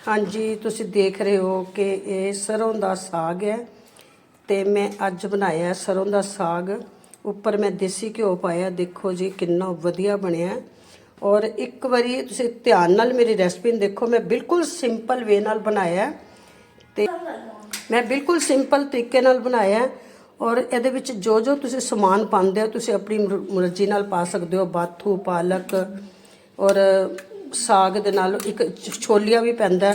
ਹਾਂਜੀ, ਤੁਸੀਂ ਦੇਖ ਰਹੇ ਹੋ ਕਿ ਇਹ ਸਰੋਂ ਦਾ ਸਾਗ ਹੈ ਤੇ ਮੈਂ ਅੱਜ ਬਣਾਇਆ ਹੈ ਸਰੋਂ ਦਾ ਸਾਗ। ਉੱਪਰ ਮੈਂ ਦੇਸੀ ਘਿਓ ਪਾਇਆ, ਦੇਖੋ ਜੀ ਕਿੰਨਾ ਵਧੀਆ ਬਣਿਆ ਔਰ ਇੱਕ ਵਾਰੀ ਤੁਸੀਂ ਧਿਆਨ ਨਾਲ ਮੇਰੀ ਰੈਸਪੀ ਨੂੰ ਦੇਖੋ, ਮੈਂ ਬਿਲਕੁਲ ਸਿੰਪਲ ਵੇ ਨਾਲ ਬਣਾਇਆ ਹੈ ਤੇ ਮੈਂ ਬਿਲਕੁਲ ਸਿੰਪਲ ਤਰੀਕੇ ਨਾਲ ਬਣਾਇਆ ਔਰ ਇਹਦੇ ਵਿੱਚ ਜੋ ਜੋ ਤੁਸੀਂ ਸਮਾਨ ਪਾਉਂਦੇ ਹੋ, ਤੁਸੀਂ ਆਪਣੀ ਮਰਜ਼ੀ ਨਾਲ ਪਾ ਸਕਦੇ ਹੋ, ਬਾਥੂ, ਪਾਲਕ ਔਰ ਸਾਗ ਦੇ ਨਾਲ ਇੱਕ ਛੋਲੀਆ ਵੀ ਪੈਂਦਾ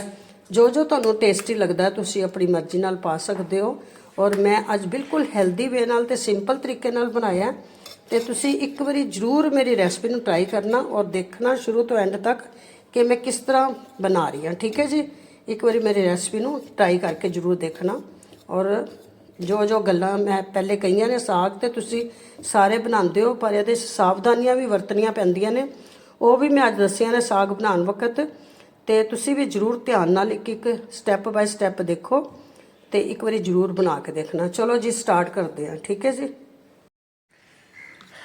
ਜੋ ਜੋ ਤੁਹਾਨੂੰ ਟੇਸਟੀ ਲੱਗਦਾ ਤੁਸੀਂ ਆਪਣੀ ਮਰਜ਼ੀ ਨਾਲ ਪਾ ਸਕਦੇ ਹੋ। ਔਰ ਮੈਂ ਅੱਜ ਬਿਲਕੁਲ ਹੈਲਦੀ ਵੇ ਨਾਲ ਤੇ ਸਿੰਪਲ ਤਰੀਕੇ ਨਾਲ ਬਣਾਇਆ ਹੈ। ਤੇ ਤੁਸੀਂ ਇੱਕ ਵਾਰੀ ਜਰੂਰ ਮੇਰੀ ਰੈਸਪੀ ਨੂੰ ਟਰਾਈ ਕਰਨਾ ਔਰ ਦੇਖਣਾ ਸ਼ੁਰੂ ਤੋਂ ਐਂਡ ਤੱਕ ਕਿ ਮੈਂ ਕਿਸ ਤਰ੍ਹਾਂ ਬਣਾ ਰਹੀ ਹਾਂ। ਠੀਕ ਹੈ ਜੀ? ਇੱਕ ਵਾਰੀ ਮੇਰੀ ਰੈਸਪੀ ਨੂੰ ਟਰਾਈ ਕਰਕੇ ਜਰੂਰ ਦੇਖਣਾ। ਔਰ ਜੋ ਜੋ ਗੱਲਾਂ ਮੈਂ ਪਹਿਲੇ ਕਹੀਆਂ ਨੇ, ਸਾਗ ਤੇ ਤੁਸੀਂ ਸਾਰੇ ਬਣਾਉਂਦੇ ਹੋ, ਪਰ ਇਹਦੇ 'ਚ ਸਾਵਧਾਨੀਆਂ ਵੀ ਵਰਤਣੀਆਂ ਪੈਂਦੀਆਂ ਨੇ। ਉਹ ਵੀ ਮੈਂ ਅੱਜ ਦੱਸਿਆ ਨਾ ਸਾਗ ਬਣਾਉਣ ਵਕਤ, ਤੇ ਤੁਸੀਂ ਵੀ ਜਰੂਰ ਧਿਆਨ ਨਾਲ ਇੱਕ ਇੱਕ ਸਟੈਪ ਬਾਈ ਸਟੈਪ ਦੇਖੋ ਤੇ ਇੱਕ ਵਾਰੀ ਜਰੂਰ ਬਣਾ ਕੇ ਦੇਖਣਾ। ਚਲੋ ਜੀ ਸਟਾਰਟ ਕਰਦੇ ਹਾਂ। ਠੀਕ ਹੈ ਜੀ?